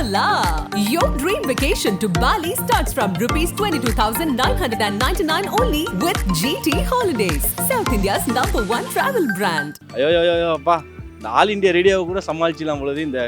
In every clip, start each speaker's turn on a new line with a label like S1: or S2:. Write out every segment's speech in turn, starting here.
S1: Kerala. Your dream vacation to Bali starts from rupees 22,999 only with GT Holidays, South India's number one travel brand.
S2: Ayo, yo, yo, yo, pa. இந்த all India ரேடியோவை கூட சமாளிச்சிடலாம் பொழுது இந்த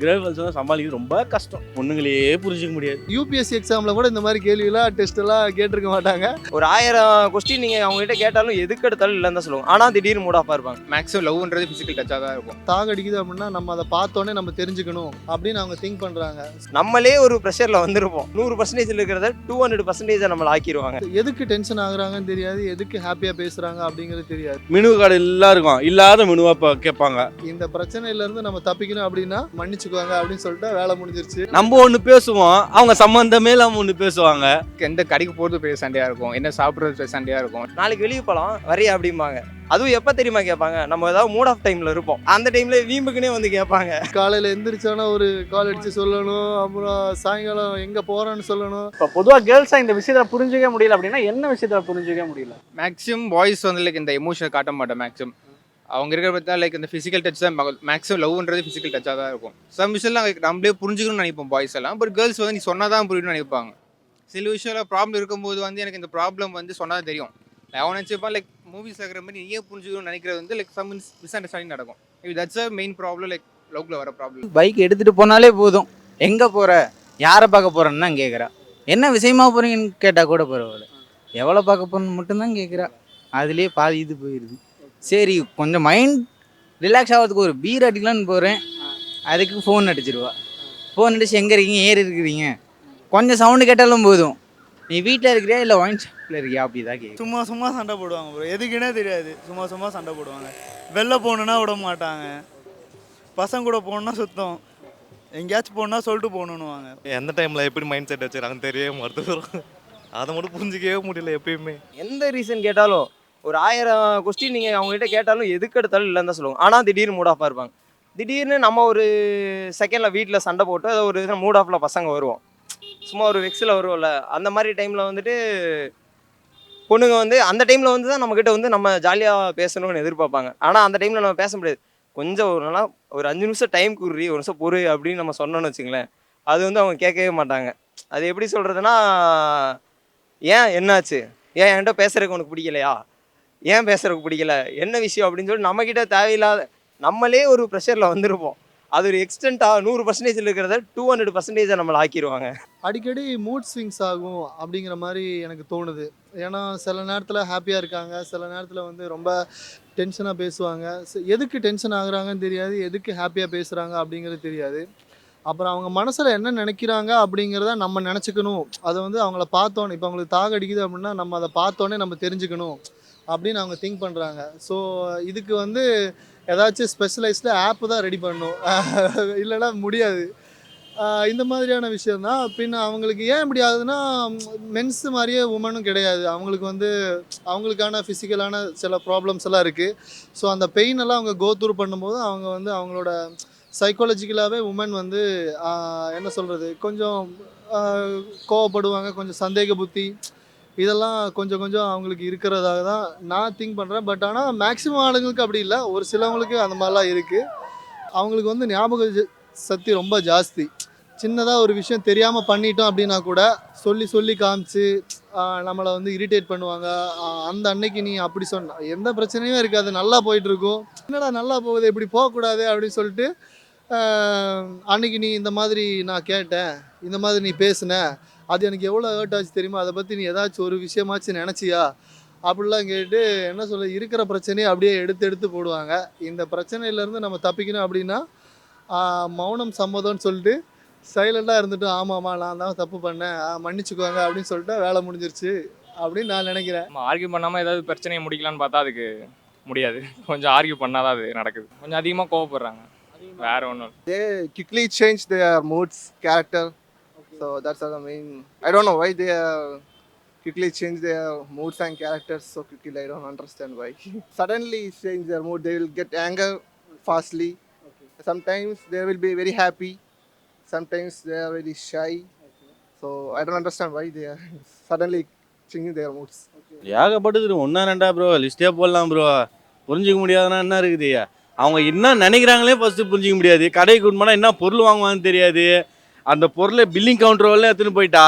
S2: gravels வந்து சமாளிக்கிறது ரொம்ப கஷ்டம். பொண்ணுங்களையே புரிஞ்சிக்க முடியாது.
S3: யூபிஎஸ்சி எக்ஸாமில் கூட இந்த மாதிரி கேள்வியெல்லாம் டெஸ்ட் எல்லாம் கேட்டிருக்க மாட்டாங்க.
S4: ஒரு ஆயிரம் கொஸ்டின் நீங்கள் அவங்ககிட்ட கேட்டாலும் எதுக்கு எடுத்தாலும் இல்லைன்னு தான் சொல்லுவாங்க. ஆனால் திடீர்னு மூட் ஆஃபாக இருப்பாங்க.
S5: மேக்ஸிமம் லவ்ன்றது ஃபிசிக்கல் டச்சாக தான் இருக்கும்.
S3: தாக அடிக்குது அப்படின்னா நம்ம அதை பார்த்தோன்னே நம்ம தெரிஞ்சுக்கணும் அப்படின்னு அவங்க திங்க் பண்ணுறாங்க
S4: நம்மளே ஒரு ப்ரெஷரில் வந்திருப்போம். நூறு பர்சன்டேஜில் இருக்கிறத டூ ஹண்ட்ரட் பர்சன்டேஜை நம்மளை ஆக்கிடுவாங்க
S3: எதுக்கு டென்ஷன் ஆகுறாங்கன்னு தெரியாது. எதுக்கு ஹாப்பியாக பேசுகிறாங்க அப்படிங்கிறது தெரியாது.
S2: மெனு கார்டு எல்லாம் இருக்கும். இல்லாத மெனுவா இப்போ கேட்பாங்க
S3: இந்த பிரச்சனையிலேருந்து நம்ம தப்பிக்கணும் அப்படின்னா மன்னிச்சுக்குவாங்க அப்படின்னு சொல்லிட்டு வேலை முடிஞ்சிருச்சு.
S2: நம்ம ஒன்று பேசுவோம் அவங்க சம்மந்தமே இல்லாமல் ஒன்று பேசுவாங்க.
S5: எந்த கடைக்கு போகிறது பெரிய சண்டையாக இருக்கும் என்ன சாப்பிட்றது பெரிய சண்டையாக இருக்கும்.
S4: நாளைக்கு வெளியே போகலாம் வரையா அப்படிம்பாங்க. அதுவும் எப்போ தெரியுமா கேட்பாங்க? நம்ம ஏதாவது மூட் ஆஃப் டைமில் இருப்போம். அந்த டைமில் வீம்புக்குனே வந்து கேட்பாங்க.
S3: காலையில் எந்திரிச்சானா ஒரு கால் அடித்து சொல்லணும் அப்புறம் சாயங்காலம் எங்கே போகிறோன்னு சொல்லணும்.
S6: இப்போ பொதுவாக கேர்ள்ஸாக இந்த விஷயத்தில் புரிஞ்சுக்க முடியல அப்படின்னா என்ன விஷயத்தில் புரிஞ்சுக்க முடியல?
S5: மேக்ஸிமம் பாய்ஸ் வந்து லைக் இந்த எமோஷனை காட்ட மாட்டேன் மேக்ஸிமம் அவங்க இருக்கிற பார்த்தா லைக் இந்த ஃபிசிக்கல் டச் தான் மேக்ஸிமம் லவ்ன்றது ஃபிசிக்கல் டச்சாக தான் இருக்கும். சம் விஷயம்லாம் லைக் நம்மளே புரிஞ்சுக்கணும்னு நினைப்போம் பாய்ஸ் எல்லாம். பட் கேர்ள்ஸ் வந்து நீ சொன்னால் தான் புரியணும்னு நினைப்பாங்க. சில விஷயம்லாம் ப்ராப்ளம் இருக்கும்போது வந்து எனக்கு இந்த ப்ராப்ளம் வந்து சொன்னால் தெரியும். அவன் நினச்சிப்பான் லைக் மூவிஸ் ஆகிற மாதிரி நீ ஏன் புரிஞ்சுக்கணும்னு நினைக்கிறது வந்து லைக் சம் மிஸ் அண்டர்ஸ்டாண்டிங் நடக்கும். இது that's a main problem like லவ்ல வர ப்ராப்ளம்
S7: பைக் எடுத்துகிட்டு போனாலே போதும். எங்கே போகிற யாரை பார்க்க போகிறேன்னு தான் கேட்குறா என்ன விஷயமா போகிறீங்கன்னு கேட்டால் கூட பரவாயில்ல. எவ்வளோ பார்க்க போகிறேன்னு மட்டும்தான் கேட்குறா அதுலேயே பாதி இது போயிடுது சரி கொஞ்சம் மைண்ட் ரிலாக்ஸ் ஆகிறதுக்கு ஒரு பீர் அடிக்கலான்னு போகிறேன் அதுக்கு ஃபோன் அடிச்சிருவா. ஃபோன் அடிச்சு எங்கே இருக்கீங்க? ஏறி இருக்கிறீங்க? கொஞ்சம் சவுண்டு கேட்டாலும் போதும். நீ வீட்டில் இருக்கிறியா? இல்லை ஒயின் ஷாப்பில் இருக்கியா? அப்படி தான் கேட்கும்
S8: சும்மா சும்மா சண்டை போடுவாங்க ப்ரோ எதுக்குன்னே தெரியாது. சும்மா சும்மா சண்டை போடுவாங்க. வெளில போகணுன்னா விட மாட்டாங்க. பசங்க கூட போகணுன்னா சுத்தம். எங்கேயாச்சும் போகணுன்னா சொல்லிட்டு போகணுன்னுவாங்க.
S9: எந்த டைமில் எப்படி மைண்ட் செட் வச்சுருக்காங்கன்னு தெரியவே மாட்டேது அதை மட்டும் புரிஞ்சிக்கவே முடியல எப்பயுமே.
S4: எந்த ரீசன் கேட்டாலும் ஒரு ஆயிரம் கொஸ்டின் நீங்கள் அவங்ககிட்ட கேட்டாலும் எதுக்கு எடுத்தாலும் இல்லைன்னு தான் சொல்லுவாங்க. ஆனால் திடீர்னு மூட் ஆஃபாக இருப்பாங்க. திடீர்னு நம்ம ஒரு செகண்டில் வீட்டில் சண்டை போட்டு அது ஒரு மூட் ஆஃபில் பசங்க வருவோம். சும்மா ஒரு வெக்ஸில் வருவோம்ல. அந்த மாதிரி டைமில் வந்துட்டு பொண்ணுங்க வந்து அந்த டைமில் வந்து தான் நம்மக்கிட்ட வந்து நம்ம ஜாலியாக பேசணும்னு எதிர்பார்ப்பாங்க. ஆனால் அந்த டைமில் நம்ம பேச முடியாது. கொஞ்சம் ஒரு நாளாக ஒரு அஞ்சு நிமிஷம் டைம் குறி ஒரு நிமிஷம் பொறு அப்படின்னு நம்ம சொன்னோன்னு வச்சுங்களேன் அது வந்து அவங்க கேட்கவே மாட்டாங்க. அது எப்படி சொல்கிறதுனா ஏன் என்னாச்சு? ஏன் என்கிட்ட பேசுறதுக்கு உனக்கு பிடிக்கலையா? ஏன் பேசுறதுக்கு பிடிக்கல? என்ன விஷயம் அப்படின்னு சொல்லி நம்மக்கிட்ட தேவையில்லாத நம்மளே ஒரு ப்ரெஷரில் வந்திருப்போம். அது ஒரு எக்ஸ்டென்ட்டாக நூறு பர்சன்டேஜில் இருக்கிறத டூ ஹண்ட்ரட் பர்சன்டேஜை நம்மளை ஆக்கிடுவாங்க
S3: அடிக்கடி மூட் ஸ்விங்ஸ் ஆகும் அப்படிங்கிற மாதிரி எனக்கு தோணுது. ஏன்னா சில நேரத்தில் ஹாப்பியாக இருக்காங்க. சில நேரத்தில் வந்து ரொம்ப டென்ஷனாக பேசுவாங்க. எதுக்கு டென்ஷன் ஆகுறாங்கன்னு தெரியாது. எதுக்கு ஹாப்பியாக பேசுகிறாங்க அப்படிங்கிறது தெரியாது. அப்புறம் அவங்க மனசில் என்ன நினைக்கிறாங்க அப்படிங்கிறத நம்ம நினச்சிக்கணும். அதை வந்து அவங்கள பார்த்தோன்னே இப்போ அவங்களுக்கு தாக அடிக்குது அப்படின்னா நம்ம அதை பார்த்தோன்னே நம்ம தெரிஞ்சுக்கணும் அப்படின்னு அவங்க திங்க் பண்ணுறாங்க ஸோ இதுக்கு வந்து ஏதாச்சும் ஸ்பெஷலைஸ்டு ஆப் தான் ரெடி பண்ணணும். இல்லைன்னா முடியாது. இந்த மாதிரியான விஷயம் தான். பின்ன அவங்களுக்கு ஏன் இப்படி ஆகுதுன்னா மென்ஸ் மாதிரியே உமனும் கிடையாது. அவங்களுக்கு வந்து அவங்களுக்கான ஃபிசிக்கலான சில ப்ராப்ளம்ஸ் எல்லாம் இருக்குது ஸோ அந்த பெயின் எல்லாம் அவங்க கோத்தூர் பண்ணும்போது அவங்க வந்து அவங்களோட சைக்காலஜிக்கலாகவே உமன் வந்து என்ன சொல்கிறது கொஞ்சம் கோவப்படுவாங்க கொஞ்சம் சந்தேக புத்தி இதெல்லாம் கொஞ்சம் கொஞ்சம் அவங்களுக்கு இருக்கிறதாக தான் நான் திங்க் பண்ணுறேன் பட் ஆனால் மேக்ஸிமம் ஆளுங்களுக்கு அப்படி இல்லை. ஒரு சிலவங்களுக்கு அந்த மாதிரிலாம் இருக்குது அவங்களுக்கு வந்து ஞாபக சக்தி ரொம்ப ஜாஸ்தி. சின்னதாக ஒரு விஷயம் தெரியாமல் பண்ணிட்டோம் அப்படின்னா கூட சொல்லி சொல்லி காமிச்சு நம்மளை வந்து இரிட்டேட் பண்ணுவாங்க. அந்த அன்னைக்கு நீ அப்படி சொன்ன எந்த பிரச்சனையும் இருக்காது. நல்லா போயிட்டுருக்கும் என்னடா நல்லா போகுது இப்படி போகக்கூடாது அப்படின்னு சொல்லிட்டு அன்னைக்கு நீ இந்த மாதிரி நான் கேட்டேன் இந்த மாதிரி நீ பேசின அது எனக்கு எவ்வளோ ஹர்ட் ஆச்சு தெரியுமா? அதை பற்றி நீ ஏதாச்சும் ஒரு விஷயமாச்சு நினச்சியா? அப்படிலாம் கேட்டு என்ன சொல்ல இருக்கிற பிரச்சனையை அப்படியே எடுத்து எடுத்து போடுவாங்க. இந்த பிரச்சனையிலேருந்து நம்ம தப்பிக்கணும் அப்படின்னா மௌனம் சம்மதம்னு சொல்லிட்டு சைலண்டாக இருந்துட்டு ஆமாம்மா நான் தான் தப்பு பண்ணேன் மன்னிச்சுக்குவாங்க அப்படின்னு சொல்லிட்டு வேலை முடிஞ்சிருச்சு அப்படின்னு நான் நினைக்கிறேன்.
S10: நம்ம ஆர்கியூ பண்ணாமல் ஏதாவது பிரச்சனையை முடிக்கலான்னு பார்த்தா அதுக்கு முடியாது. கொஞ்சம் ஆர்கியூ பண்ணாதான் அது நடக்குது. கொஞ்சம் அதிகமாக கோவப்படுறாங்க. வேற ஒன்றும்
S8: quickly change their moods, character. So that's the main. I don't know why they are quickly change their moods and characters so quickly. I don't understand why. Suddenly change their mood. They will get anger fastly. Sometimes they will be very happy. Sometimes they are very shy. So I don't understand why they are suddenly changing their moods.
S2: ஏகப்பட்டது ஒன்றா ரெண்டா bro லிஸ்ட்டே போடலாம் bro புரிஞ்சிக்க முடியாதுன்னா என்ன இருக்குது அவங்க என்ன நினைக்கிறாங்களே ஃபஸ்ட்டு புரிஞ்சிக்க முடியாது. கடைக்கு கொண்டு போனால் என்ன பொருள் வாங்குவாங்கன்னு தெரியாது. அந்த பொருளை பில்லிங் கவுண்டர் வரல எடுத்துன்னு போயிட்டா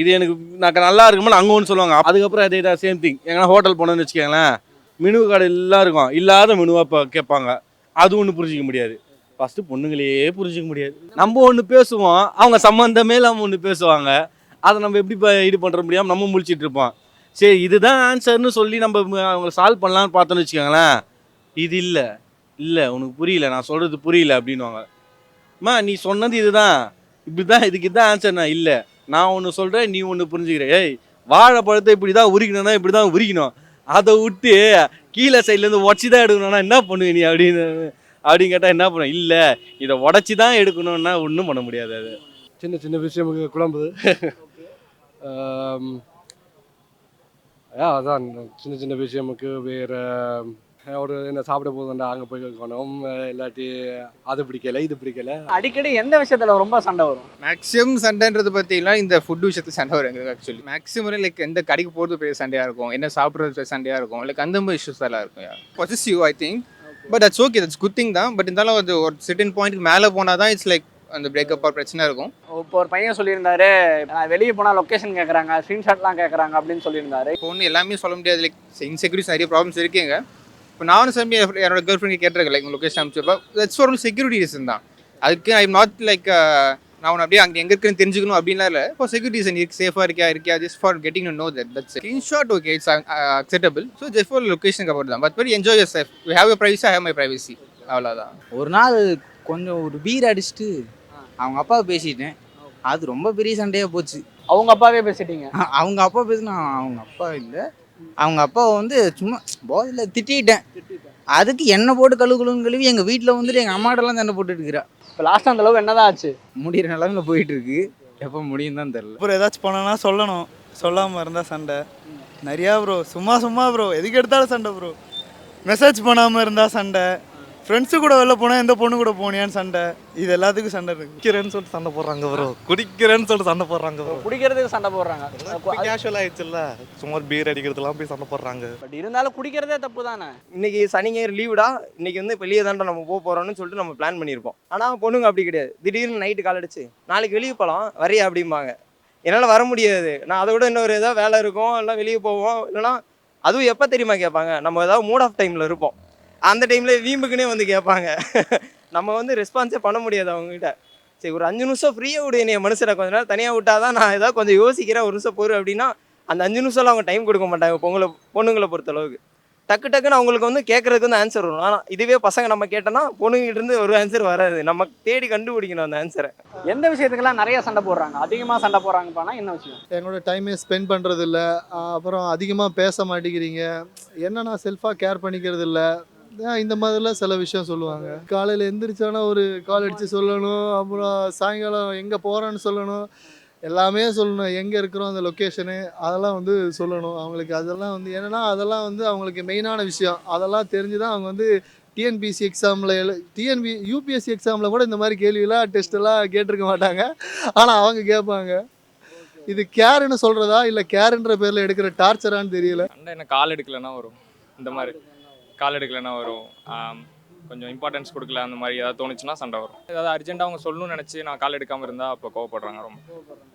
S2: இது எனக்கு நான் நல்லா இருக்குமோ அங்கே ஒன்று சொல்லுவாங்க. அதுக்கப்புறம் அதே தான் சேம் திங் எங்கன்னா ஹோட்டல் போனோம்னு வச்சுக்கோங்களேன் மினு கடை எல்லாம் இருக்கும். இல்லாத மெனுவாக இப்போ கேட்பாங்க. அது ஒன்று புரிஞ்சிக்க முடியாது. ஃபஸ்ட்டு பொண்ணுங்களையே புரிஞ்சிக்க முடியாது. நம்ம ஒன்று பேசுவோம் அவங்க சம்மந்தமே இல்லாமல் ஒன்று பேசுவாங்க. அதை நம்ம எப்படி இப்போ இது பண்ணுற முடியாமல் நம்ம முழிச்சிட்டு இருப்போம். சரி இதுதான் ஆன்சர்னு சொல்லி நம்ம அவங்கள சால்வ் பண்ணலான்னு பார்த்தோன்னு வச்சுக்கோங்களேன் இது இல்லை. இல்லை உனக்கு புரியல நான் சொல்கிறது புரியல அப்படின்னுவாங்க. அம்மா நீ சொன்னது இதுதான். இப்படி தான் இதுக்கு இதுதான் ஆன்சர் நான் இல்லை. நான் ஒன்று சொல்கிறேன் நீ ஒன்று புரிஞ்சுக்கிற. ஏய் வாழைப்பழத்தை இப்படி தான் உரிக்கணும்னா இப்படி தான் உரிக்கணும் அதை விட்டு கீழே சைட்லேருந்து உடச்சி தான் எடுக்கணும்னா என்ன பண்ணுவ நீ அப்படின்னு அப்படின்னு கேட்டால் என்ன பண்ணுவேன் இல்லை இதை உடச்சி தான் எடுக்கணும்னா ஒன்றும் பண்ண முடியாது அது.
S11: சின்ன சின்ன விஷயமுக்கு குழம்புது. அதான் சின்ன சின்ன விஷயமுக்கு வேறு ஒரு என்ன சாப்பிட போதுண்டா அங்கே போய் கேட்கணும். இல்லாட்டி அது பிடிக்கல இது பிடிக்கல.
S6: அடிக்கடி எந்த விஷயத்துல ரொம்ப சண்டை வரும்?
S5: மேக்ஸிமம் சண்டைன்றது பார்த்தீங்கன்னா இந்த ஃபுட் விஷயத்துல சண்டை வரும் எங்களுக்கு ஆக்சுவலி மேக்ஸிமம் லைக் எந்த கடைக்கு போகிறது பெரிய சண்டையாக இருக்கும் என்ன சாப்பிட்றது பெரிய சண்டையாக இருக்கும் லைக் அந்த மாதிரி இஷ்யூஸ் எல்லாம் இருக்கும் possessive I think but that's okay that's good thing தான். பட் இருந்தாலும் அது ஒரு சிட்டின் பாயிண்ட்டுக்கு மேலே போனால் தான் இட்ஸ் லைக் அந்த பிரேக்கப் பிரச்சனை இருக்கும்.
S6: இப்போ ஒரு பையன் சொல்லியிருந்தாரு நான் வெளியே போனால் லொக்கேஷன் கேட்குறாங்க ஸ்க்ரீன்ஷாட்லாம் கேட்குறாங்க அப்படின்னு சொல்லியிருந்தாரு.
S5: இப்போ ஒன்று எல்லாமே சொல்ல முடியாது லைக் இன்செக்யூரிட்டிஸ் நிறைய ப்ராப்ளம்ஸ் இருக்குங்க. இப்போ நானும் சம்பி என்னோட கேர்ள் ஃப்ரெண்ட் கேட்டிருக்கேன் லைக் லொக்கேஷன் அனுப்பிச்சப்போ தட்ஸ் ஃபார் செக்யூரிட்டி ரீசன் தான். அதுக்கு ஐ நாட் லைக் நான் உன்னை அப்படியே அங்கே எங்கே இருக்குன்னு தெரிஞ்சுக்கணும் அப்படின்லாம் இல்லை. இப்போ செக்யூரிட்டி ரீசன் இருக்கு சேஃபாக இருக்கியா இருக்கியா just for getting to know that that's screenshot okay it's acceptable so just for லொக்கேஷனுக்கு அப்புறம் தான் but very enjoy your safe we have your privacy I have my privacy அவ்வளோதான்
S7: ஒரு நாள் கொஞ்சம் ஒரு பீர் அடிச்சுட்டு அவங்க அப்பாவை பேசிட்டேன். அது ரொம்ப பெரிய சண்டையாக போச்சு.
S6: அவங்க அப்பாவே பேசிட்டீங்க?
S7: அவங்க அப்பா பேசினா அவங்க அப்பா இல்லை. அவங்க அப்பாவை வந்து சும்மா போதையில் திட்டிட்டேன். அதுக்கு என்ன போட்டு கழுவு கழுவுன்னு கழுவி எங்கள் வீட்டில் வந்துட்டு எங்கள் அம்மாட்டெல்லாம் சண்டை போட்டுட்டு இருக்கிறா.
S6: இப்போ லாஸ்ட் அந்த அளவு என்னதான் ஆச்சு?
S7: முடிகிற நிலமையில போயிட்டு இருக்கு எப்போ முடியும் தான் தெரில
S12: அப்புறம் ஏதாச்சும் போனோன்னா சொல்லணும். சொல்லாமல் இருந்தால் சண்டை. நிறையா ப்ரோ சும்மா சும்மா ப்ரோ எதுக்கு எடுத்தாலும் சண்டை ப்ரோ மெசேஜ் பண்ணாமல் இருந்தால் சண்டை. ஃப்ரெண்ட்ஸு கூட வெளில போனால் எந்த பொண்ணு கூட போனியான்னு சண்டை. இது எல்லாத்துக்கும் சண்டை இருக்கு.
S9: குடிக்கிறேன்னு சொல்லிட்டு சண்டை போடுறாங்க ப்ரோ குடிக்கிறேன்னு சொல்லிட்டு சண்டை போடுறாங்க ப்ரோ
S6: குடிக்கிறதுக்கு சண்டை போடுறாங்க.
S9: கேஷுவல் ஆயிடுச்சுல்ல. சும்மா பீர் அடிக்கிறதுலாம் போய் சண்டை போடுறாங்க.
S6: பட் இருந்தாலும் குடிக்கிறதே தப்பு தானே?
S4: இன்னைக்கு சனி ஞாயிறு லீவுடா இன்னைக்கு வந்து வெளியே தான்டா நம்ம போக போறோம்னு சொல்லிட்டு நம்ம பிளான் பண்ணியிருப்போம். ஆனால் பொண்ணுங்க அப்படி கிடையாது. திடீர்னு நைட்டு கால் அடிச்சு நாளைக்கு வெளியே போகலாம் வரியா? அப்படிம்பாங்க. என்னால் வர முடியாது. நான் அதை விட இன்னொரு ஏதாவது வேலை இருக்கும் இல்லை வெளியே போவோம் இல்லைனா அதுவும் எப்போ தெரியுமா கேட்பாங்க? நம்ம ஏதாவது மூட் ஆஃப் டைமில் இருப்போம். அந்த டைமில் வீம்புக்குனே வந்து கேட்பாங்க நம்ம வந்து ரெஸ்பான்ஸே பண்ண முடியாது அவங்ககிட்ட. சரி ஒரு அஞ்சு நிமிஷம் ஃப்ரீயாக விடு என்னைய மனுஷனை கொஞ்ச நேரம் தனியாக விட்டாதான் நான் ஏதாவது கொஞ்சம் யோசிக்கிறேன் ஒரு நிமிஷம் பொறு அப்படின்னா அந்த அஞ்சு நிமிஷம்லாம் அவங்க டைம் கொடுக்க மாட்டாங்க பொங்கலை பொண்ணுங்களை பொறுத்தளவுக்கு. டக்கு டக்குன்னு அவங்களுக்கு வந்து கேட்கறதுக்கு வந்து ஆன்சர் வரும். ஆனால் இதுவே பசங்க நம்ம கேட்டோம்னா பொண்ணுங்கிட்ட இருந்து ஒரு ஆன்சர் வராது. நம்ம தேடி கண்டுபிடிக்கணும் அந்த ஆன்சரை
S6: எந்த விஷயத்துக்கெல்லாம் நிறைய சண்டை போடுறாங்க? அதிகமாக சண்டை போடுறாங்கப்பானா என்ன விஷயம்?
S3: எங்களோட டைமே ஸ்பெண்ட் பண்ணுறது இல்லை அப்புறம் அதிகமாக பேச மாட்டேங்கிறீங்க. என்ன நான் செல்ஃபாக கேர் பண்ணிக்கிறது இல்லை இந்த மாதிரிலாம் சில விஷயம் சொல்லுவாங்க. காலையில் எந்திரிச்சானா ஒரு கால் அடித்து சொல்லணும் அப்புறம் சாயங்காலம் எங்கே போகிறோன்னு சொல்லணும். எல்லாமே சொல்லணும். எங்கே இருக்கிறோம் அந்த லொக்கேஷனு அதெல்லாம் வந்து சொல்லணும். அவங்களுக்கு அதெல்லாம் வந்து என்னென்னா அதெல்லாம் வந்து அவங்களுக்கு மெயினான விஷயம். அதெல்லாம் தெரிஞ்சு தான் அவங்க வந்து டிஎன்பிசி எக்ஸாமில் எழு டிஎன்பி யூபிஎஸ்சி எக்ஸாமில் கூட இந்த மாதிரி கேள்வியெல்லாம் டெஸ்ட்டெல்லாம் கேட்டிருக்க மாட்டாங்க. ஆனால் அவங்க கேட்பாங்க. இது கேருன்னு சொல்கிறதா இல்லை கேருன்ற பேரில் எடுக்கிற டார்ச்சரான்னு தெரியல.
S10: என்ன கால் எடுக்கலைன்னா வரும். இந்த மாதிரி. கால் எடுக்கலைன்னா வரும். கொஞ்சம் இம்பார்ட்டன்ஸ் கொடுக்கல அந்த மாதிரி ஏதாவது தோணுச்சுன்னா சண்டை வரும். ஏதாவது அர்ஜென்ட்டாக அவங்க சொல்லணும்னு நினச்சி நான் கால் எடுக்காமல் இருந்தால் அப்போ கோவப்படுறாங்க ரொம்ப.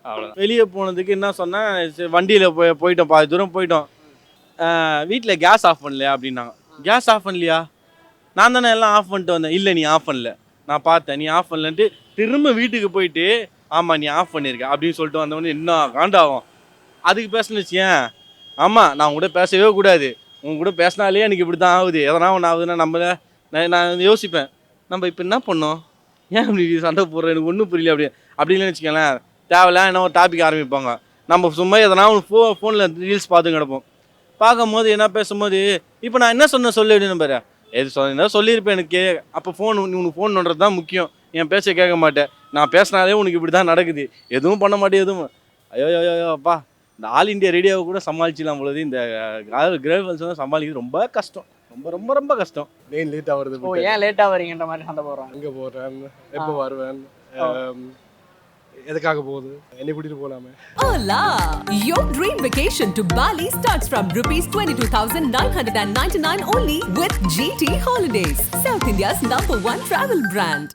S10: அவ்வளோதான்
S2: வெளியே போனதுக்கு என்ன சொன்னேன் வண்டியில் போய் போயிட்டோம் பாதி தூரம் போயிட்டோம். வீட்டில் கேஸ் ஆஃப் பண்ணலையா அப்படின்னாங்க. கேஸ் ஆஃப் பண்ணலையா? நான் தானே எல்லாம் ஆஃப் பண்ணிட்டு வந்தேன். இல்லை நீ ஆஃப் பண்ணல. நான் பார்த்தேன் நீ ஆஃப் பண்ணலன்ட்டு திரும்ப வீட்டுக்கு போயிட்டு ஆமாம் நீ ஆஃப் பண்ணியிருக்க அப்படின்னு சொல்லிட்டு வந்தவொடனே என்ன காண்டாகும்? அதுக்கு பேசணுச்சு வச்சியேன் ஆமாம் நான் கூட பேசவே கூடாது. உங்க கூட பேசினாலே எனக்கு இப்படி தான் ஆகுது. எதனா ஒன்று ஆகுதுன்னா நம்மள நான் நான் யோசிப்பேன். நம்ம இப்போ என்ன பண்ணோம்? ஏன் இப்படி சண்டை போடுறோம்? எனக்கு ஒன்றும் புரியல அப்படி. அப்படின்னு வச்சுக்கோங்களேன் தேவையில்ல என்ன ஒரு டாபிக் ஆரம்பிப்பாங்க. நம்ம சும்மா எதனா ஒன்று ஃபோ ஃபோனில் ரீல்ஸ் பார்த்து கிடப்போம். பார்க்கும்போது என்ன பேசும்போது இப்போ நான் என்ன சொன்னேன் சொல்லி அப்படின்னு பாரு. எது சொன்ன சொல்லியிருப்பேன் எனக்கு. அப்போ ஃபோன் உனக்கு ஃபோன் பண்ணுறது தான் முக்கியம். என் பேச கேட்க மாட்டேன். நான் பேசினாலே உனக்கு இப்படி தான் நடக்குது. எதுவும் பண்ண மாட்டேன் எதுவும். ஐயோ ஐயோ ஐயோ அப்பா. இந்த ஆல் இண்டியா ரேடியோவை கூட சமாளிச்சிடலாம் பொழுது இந்த கிரேவல்ஸ் வந்து சமாளிக்கிறது ரொம்ப கஷ்டம். ரொம்ப ரொம்ப ரொம்ப கஷ்டம்.
S11: ட்ரெயின் லேட் ஆகுறது
S6: ஓ ஏன் லேட் ஆகுறீங்கன்ற மாதிரி சண்டை போடுறாங்க.
S11: எங்கே போகிறேன் எப்போ வருவேன்? எதுக்காக போகுது? என்னை கூட்டிட்டு போலாமே.
S1: Ola your dream vacation to bali starts from rupees 22999 only with gt holidays south india's number one travel brand.